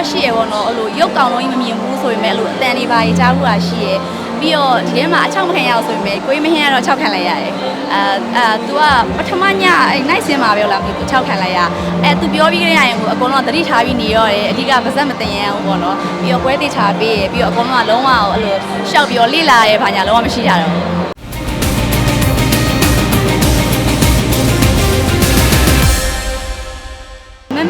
တော့ရှိရပေါ့နော်အဲ့လိုရုပ်ကောင်လုံးကြီးမမြင်ဘူးဆိုပေမဲ့အဲ့လိုအတန်တွေပါကြီးကြားဘူးတာရှိရပြီးတော့ဒီထဲမှာအချောက်မခံရအောင်ဆိုပေမဲ့ကိုကြီးမဟင်းကတော့6ခံလိုက်ရတယ်အဲအဲ तू ကပထမညအဲ့ night ဆင်းမှာပဲလားမသိဘူး6ခံလိုက်ရအဲ तू ပြောပြီးကြရရင်ကိုအကုန်လုံးသတိထားပြီးနေရတယ်အဓိကပါဇက်မတင်ရအောင်ပေါ့နော်ပြီးတော့ပွဲသေးချပေးရပြီးတော့အကုန်လုံးကလုံးဝအဲ့လိုရှောက်ပြီးတော့လိလာရဲဘာညာလုံးဝမရှိကြတော့ဘူး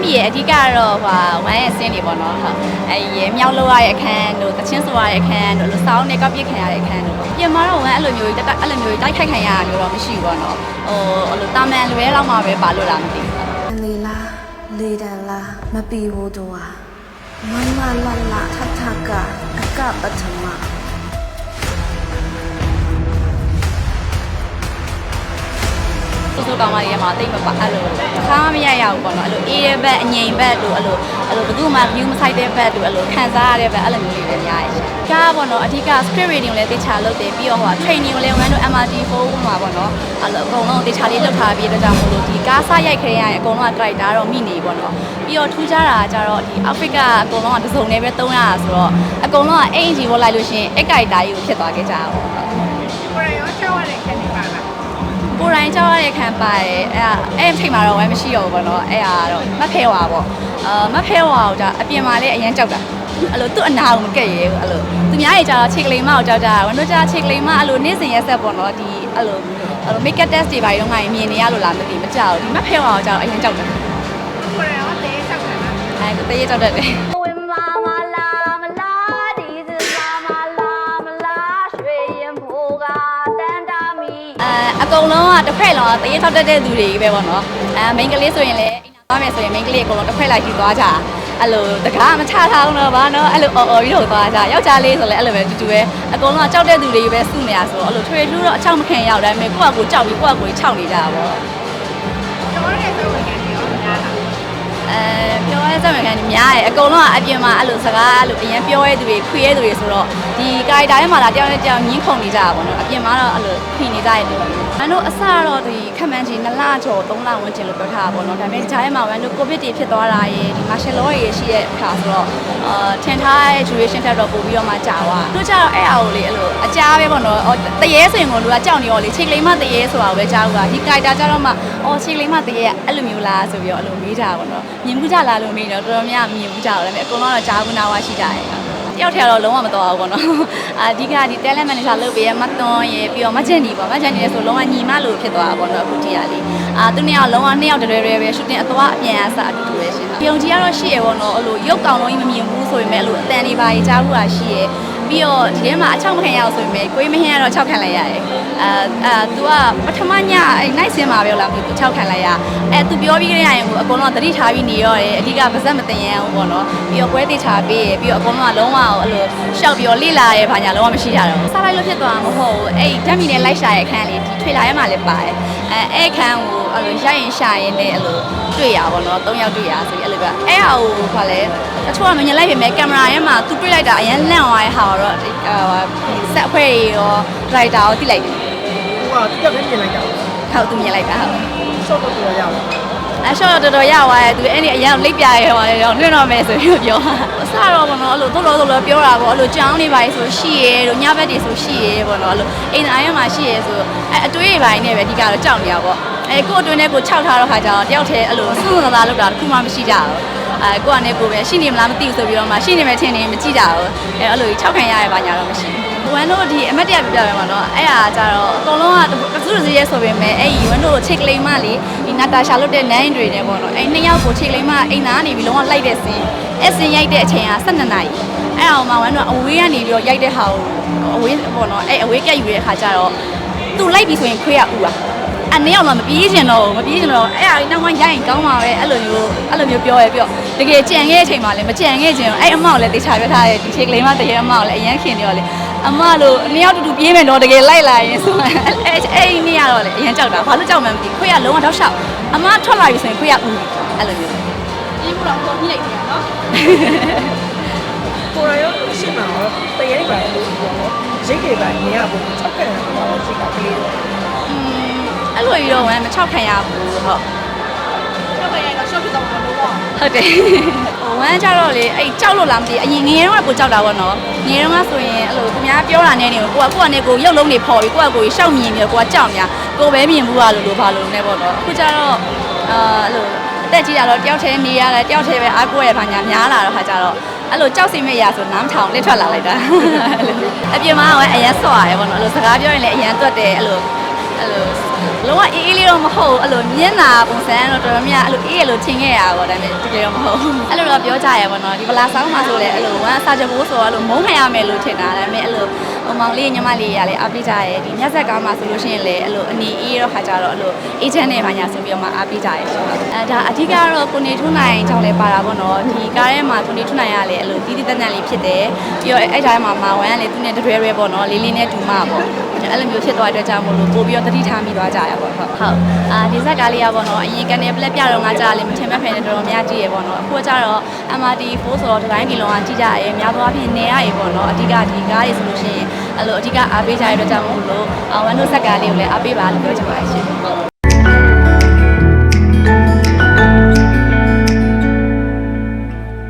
မမီရဲ့အဓိကကတော့ဟိုဝမ်းရဲ့ဆင်းနေပေါ့နော်ဟုတ်အဲရေမြောက်လောက်ရရဲ့အခန်းတို့တချင်းဆိုရရဲ့အခန်းတို့လို့စောင်းနဲ့ကောက်ပြစ်ခံရတဲ့အခန်းတို့ပေါ့ပြင်မာတော့ဝမ်းအဲ့လိုမျိုးတက်တက်အဲ့လိုမျိုးတိုက်ခိုက်ခံရတာမျိုးတော့မရှိဘူးပေါ့နော်ဟိုအဲ့လိုတာမန်လွဲလောက်မှပဲပါလို့လားမသိဘူးလေလားလေတန်လားမပီဘူးတော့ဟာမမလာလာထထကအကပထမ ဆိုဆိုကောင်းမလေးရမှာတိတ်မပါအဲ့လိုတစ်ခါမှမရရဘူးပေါ့နော်အဲ့လိုအေးတဲ့ဘက်အငြိမ်ဘက်လို့အဲ့လိုအဲ့လိုဘယ်သူမှ view မဆိုင်တဲ့ဘက်လို့အဲ့လိုခံစားရတဲ့ဘက်အဲ့လိုမျိုးလေးပဲများရရှင်။ကားပေါ့နော်အဓိက script reading ကိုလည်းတေချာလုပ်တယ်ပြီးတော့ဟို training ကိုလည်းဝမ်းတို့ MRT4 မှာပေါ့နော်အဲ့လိုအကုန်လုံးတေချာလေးလုပ်ထားပြီးတဲ့ကြောင့်မို့လို့ဒီကားစရိုက်ခရရရင်အကုန်လုံးက character တော့မိနေပေါ့နော်ပြီးတော့ထူးခြားတာကကြတော့ဒီ outfit ကအကုန်လုံးကတစ်စုံနဲ့ပဲသုံးရတာဆိုတော့အကုန်လုံးကအိမ်ကြီးဝတ်လိုက်လို့ရှိရင်အဲ့ character ကြီးကိုဖြစ်သွားခဲ့ကြတာပေါ့ ကိုယ်တိုင်ကြောက်ရတဲ့ခံပါတယ်အဲ့ဒါအဲ့အချိန်မှာတော့ဝမ်းမရှိတော့ဘူးပေါ့နော်အဲ့ဟာတော့မဖဲဝါပေါ့အာမဖဲဝါကိုဒါအပြင်မှာလည်းအရင်ကြောက်တာအဲ့လိုသူ့အနာကိုမကက်ရဲဘူးအဲ့လိုသူများကြီးကြာတော့ခြေကလေးမကိုကြောက်ကြတာဝန်တို့ကြာခြေကလေးမအဲ့လိုနေ့စဉ်ရက်ဆက်ပေါ့နော်ဒီအဲ့လိုအဲ့လို make up test တွေပါရုံးကမြင်နေရလို့လားမသိမကြောက်ဘူးဒီမဖဲဝါကိုကြောက်တော့အရင်ကြောက်တယ်ကိုယ်ရောတဲကြောက်တယ်လားအဲ့ကိုတရေကြောက်တတ်တယ် ကုန်လုံးကတစ်ဖက်လုံးကတရေထောက်တတ်တဲ့သူတွေကြီးပဲပေါ့နော်အဲ main ကလေးဆိုရင်လည်းအိမ်သွားမယ်ဆိုရင် main ကလေးအကုန်လုံးတစ်ဖက်လိုက်ကြည့်သွားကြအဲ့လိုတကားမချထားအောင်တော့ဗာနော်အဲ့လိုအော်အော်ပြီးတော့သွားကြယောက်ျားလေးဆိုလည်းအဲ့လိုပဲတူတူပဲအကုန်လုံးကကြောက်တဲ့သူတွေကြီးပဲစုနေရဆိုတော့အဲ့လိုထွေထူးတော့အချောက်မခံရအောင်ဒါပေမဲ့ကိုယ့်အကိုကြောက်ပြီးကိုယ့်အကိုခြောက်နေကြတာပေါ့ကျော်ရတဲ့ဆိုဝင်ခံနေရောများလားအဲပြောရဲစက်မှန်ကန်ကြီးများတယ်အကုန်လုံးကအပြင်မှာအဲ့လိုစကားအဲ့လိုအရင်ပြောရဲသူတွေခွေရဲသူတွေဆိုတော့ဒီကာရီတာထဲမှာလာတယောက်နဲ့တယောက်ညှင်းခုန်နေကြတာပေါ့နော်အပြင်မှာတော့အဲ့လိုဖိနေကြရတ ယ်မန်တို့အစတော့ဒီခက်မှန်းကြီး2လကျော်3လဝန်းကျင်လို့ပြောထားတာပေါ့နော်ဒါပေမဲ့ဂျားထဲမှာမန်တို့ကိုဗစ်တွေဖြစ်သွားတာရေဒီ martial law တွေရှိတဲ့အခါဆိုတော့အာထင်ထားတဲ့ duration ထက်တော့ပိုပြီးတော့မှကြာသွားတို့ကြတော့အဲ့အားကိုလေအဲ့လိုအကြားပဲပေါ့နော်အော်တရေဆိုရင်ကိုလူကကြောက်နေရောလေချိန်ကလေးမှတရေဆိုတာကိုပဲကြားဘူးကဒီကာရီတာကြတော့မှအော်ချိန်ကလေးမှတရေကအဲ့လိုမျိုးလားဆိုပြီးတော့အဲ့လိုမေးကြတာပေါ့နော်မြင်မှုကြလားလို့မေးတော့တော်တော်များများမြင်မှုကြတော့လည်းအကုန်လုံးတော့ကြားဘူးနာဝရှိကြတယ် တယောက်ထဲတော့လုံးဝမတော်ဘူးပေါ့နော်အာအဓိကဒီ talent manager လုပ်ပေးရမသွန်ရေပြီးတော့မချန်ဒီပေါ့မချန်ဒီလည်းဆိုလုံးဝညီမလို့ဖြစ်သွားတာပေါ့နော်အခုတည်းကလေအာသူနှစ်ယောက်လုံးဝနှစ်ယောက်တည်းတည်းပဲရှူတင်အသွားအပြန်အစအတူတူပဲရှင်ပြုံကြီးကတော့ရှိရပေါ့နော်အဲ့လိုရုပ်ကောင်လုံးကြီးမမြင်ဘူးဆိုပေမဲ့အဲ့လိုအတန်တွေပါကြီးကြားဘူးတာရှိရ ပြီးတော့ဒီထဲမှာအချောက်မခံရအောင်ဆိုပေမဲ့ကိုကြီးမဟင်းကတော့6ခံလိုက်ရတယ်အာအာ तू ကပထမညအဲ့ night ဆင်းမှာပဲလားမသိဘူး6ခံလိုက်ရအဲ तू ပြောပြီးကြရရင်ကိုအကုန်လုံးကသတိထားပြီးနေရတယ်အဓိကပါဇက်မတင်ရအောင်ပေါ့နော်ပြီးတော့ပွဲသေးချပေးရပြီးတော့အကုန်လုံးကလုံးဝအဲ့လိုရှောက်ပြီးတော့လိလာရဲဘာညာလုံးဝမရှိကြတော့ဘူးစားလိုက်လို့ဖြစ်သွားမှာမဟုတ်ဘူးအဲ့ဓာတ်မီနဲ့လိုက်ရှာရဲ့အခန်းလေးဒီထွေလာရဲမှာလည်းပါတယ်အဲအဲ့အခန်းကို အဲ့လိုရိုက်ရင်ရှာရင်လည်းအဲ့လိုတွေ့ရပါတော့၃ယောက်တွေ့ရဆိုပြီးအဲ့လိုပဲအဲ့ဟာကိုဘာလဲအချို့ကမမြင်လိုက်ပြင်မဲ့ကင်မရာထဲမှာသူတွေ့လိုက်တာအရင်လန့်သွားတဲ့ဟာတော့ဒီဆက်အဖွဲရောဒရိုက်တာရောတိလိုက်တယ်ဟိုကတက်ပဲမြင်လိုက်တာဟုတ်သူမြင်လိုက်တာဟုတ်ရှော့တော့တော်ရအောင်အရှော့တော်တော်ရသွားတယ်သူအဲ့ဒီအရင်လိပ်ပြရဲဟောတယ်တော့လွင့်တော့မယ်ဆိုပြီးပြောတာအစတော့ဘောနော်အဲ့လိုတော်တော်တော်ပြောတာပေါ့အဲ့လိုကြောင်းနေပါလေဆိုရှိရဲတို့ညဘက်တွေဆိုရှိရဲပေါ့နော်အဲ့လိုအိမ်သားရဲမှာရှိရဲဆိုအဲအတွေးတွေပိုင်းနဲ့ပဲအဓိကတော့ကြောက်နေရပေါ့ အဲကို့အတွင်းထဲကိုခြောက်ထားတော့ခါကျတော့တယောက်တည်းအဲ့လိုစွန့်စွန့်သားလောက်တာတစ်ခုမှမရှိကြဘူးအဲကိုကနေကိုပဲရှိနေမလားမသိဘူးဆိုပြီးတော့မှရှိနေမယ်ထင်နေမကြည့်ကြဘူးအဲအဲ့လိုကြီးခြောက်ခံရရပါညာတော့မရှိဘူးဝမ်တို့ဒီအမတ်တရပြပြပဲမှာနော်အဲ့ဟာကြတော့အကုန်လုံးကတစုတစည်းရဲဆိုပေမဲ့အဲ့ဒီဝမ်တို့ချိတ်ကလေးမလေးဒီနာတာရှာလွတ်တဲ့နန်းတွေနဲ့ပေါ့နော်အဲ့နှစ်ယောက်ကိုချိတ်ကလေးမအိမ်သားနေပြီးလုံးဝလိုက်တဲ့စင်းအဲ့စင်းရိုက်တဲ့အချိန်က12နာရီအဲ့အောင်မှဝမ်တို့အဝေးကနေပြီးတော့ရိုက်တဲ့ဟာကိုအဝေးပေါ့နော်အဲ့အဝေးကက်ယူတဲ့အခါကျတော့သူလိုက်ပြီဆိုရင်ခွေးရဥပါ အနည်းအောင်တော့မပြေးကျင်တော့ဘူးမပြေးကျင်တော့အဲ့အရာကြီးနောက်မှရိုက်ရင်ကောင်းပါပဲအဲ့လိုမျိုးအဲ့လိုမျိုးပြောရဲပြောတကယ်ကြံခဲ့တဲ့အချိန်မှာလည်းမကြံခဲ့ခြင်းအဲ့အမောက်လည်းတေချာပြထားတဲ့ဒီချိန်ကလေးမှတကယ်အမောက်လည်းအရန်ခင်နေတော့လေအမလို့အနှစ်ယောက်တူတူပြေးမယ်တော့တကယ်လိုက်လာရင်ဆိုအဲ့အဲ့ဒီနေ့ကတော့လေအရန်ကြောက်တာဘာလို့ကြောက်မှန်းမသိခွေးကလုံးဝတော့ရှောက်အမထွက်လာပြီဆိုရင်ခွေးကဥအဲ့လိုမျိုးဒီမှုတော့ကိုညှိလိုက်တယ်နော်ကိုရရောရှင်းမှာတော့တရေပါလို့ပြောတော့ရိတ်တွေပါနေရဖို့၆ခက်နေတာတော့ရှိတာကလေးတော့อืม အဲ့လိုကြီးတော့ဝမ်းမချောက်ခံရဘူးဟုတ်ကျောက်ကြရတော့ရှော့ဖြစ်တော့မလို့ပေါ့ဟုတ်တယ်ဟိုဝမ်းကြတော့လေအဲ့ကြောက်လို့လားမသိဘူးအရင်ငငယ်တော့ကပိုကြောက်တာပေါ့နော်ငငယ်တော့ကဆိုရင်အဲ့လိုသူများပြောတာနဲ့နေကိုကကိုကနဲ့ကိုရုပ်လုံးတွေဖော်ပြီးကိုကကိုရှောက်မြင်ပြီးကိုကကြောက်များကိုပဲမြင်ဘူးပါလို့လို့ဘာလို့လဲပေါ့နော်အခုကျတော့အာအဲ့လိုအသက်ကြီးတာတော့တယောက်တည်းနေရတယ်တယောက်တည်းပဲအားကိုးရပါညာများလာတော့ခါကျတော့အဲ့လိုကြောက်စိတ်မဲ့ရဆိုနားမထောင်လက်ထွက်လာလိုက်တာအပြင်မှာကအရင်ဆော့ရတယ်ပေါ့နော်အဲ့လိုစကားပြောရင်လည်းအရင်တွတ်တယ်အဲ့လို အဲ့လိုလုံးဝအေးအေးလေးတော့မဟုတ်ဘူးအဲ့လိုမျက်နာပုံစံတော့တော်တော်များအဲ့လိုအေးရလို့ထင်ခဲ့ရပါတော့ဒါပေမဲ့တကယ်တော့မဟုတ်ဘူးအဲ့လိုတော့ပြောကြရပါတော့ဒီဗလာဆောင်မှာဆိုလည်းအဲ့လိုဝမ်းစာချဖို့ဆိုတော့အဲ့လိုမုန်းခံရမယ်လို့ထင်တာဒါပေမဲ့အဲ့လိုဟိုမောင်လေးညီမလေးရလည်းအားပေးကြရဲဒီညက်ဆက်ကားမှာဆိုလို့ရှိရင်လည်းအဲ့လိုအနေအေးတော့ခါကြတော့အဲ့လိုအေဂျင့်နဲ့ဘာညာဆိုပြီးတော့မှအားပေးကြရဲဆိုတော့အဲဒါအဓိကတော့ကိုနေထွန်းနိုင်ကြောင့်လည်းပါတာပေါ့နော်ဒီကားထဲမှာကိုနေထွန်းနိုင်ရလည်းအဲ့လိုတီးတီးတန်းတန်းလေးဖြစ်တယ်ပြီးတော့အဲ့တိုင်းမှာမာဝမ်းကလည်းသူနဲ့တရွဲရွဲပေါ့နော်လေးလေးနဲ့တူမပေါ့ အဲ့လိုမျိုးဖြစ်သွားတဲ့အတွက်ကြောင့်မို့လို့ပို့ပြီးတော့တတိထားမိသွားကြရပေါ့ဟုတ်ဟုတ်အာဒီဇက်ကားလေးရပေါ့နော်အရင်ကနေပလက်ပြတော့ငါကြားလေမထင်မဲ့ဖယ်နဲ့တော်တော်များကြည့်ရပေါ့နော်အခုကကျတော့ MRT4 ဆိုတော့ဒီတိုင်းဒီလုံးကကြည့်ကြရဲများသောအားဖြင့်နေရရေပေါ့နော်အဓိကဒီကားတွေဆိုလို့ရှိရင်အဲ့လိုအဓိကအားပေးကြရတဲ့အတွက်ကြောင့်မို့လို့ဝန်တို့ဇက်ကားလေးကိုလည်းအားပေးပါလို့ပြောချင်ပါတယ်ရှင်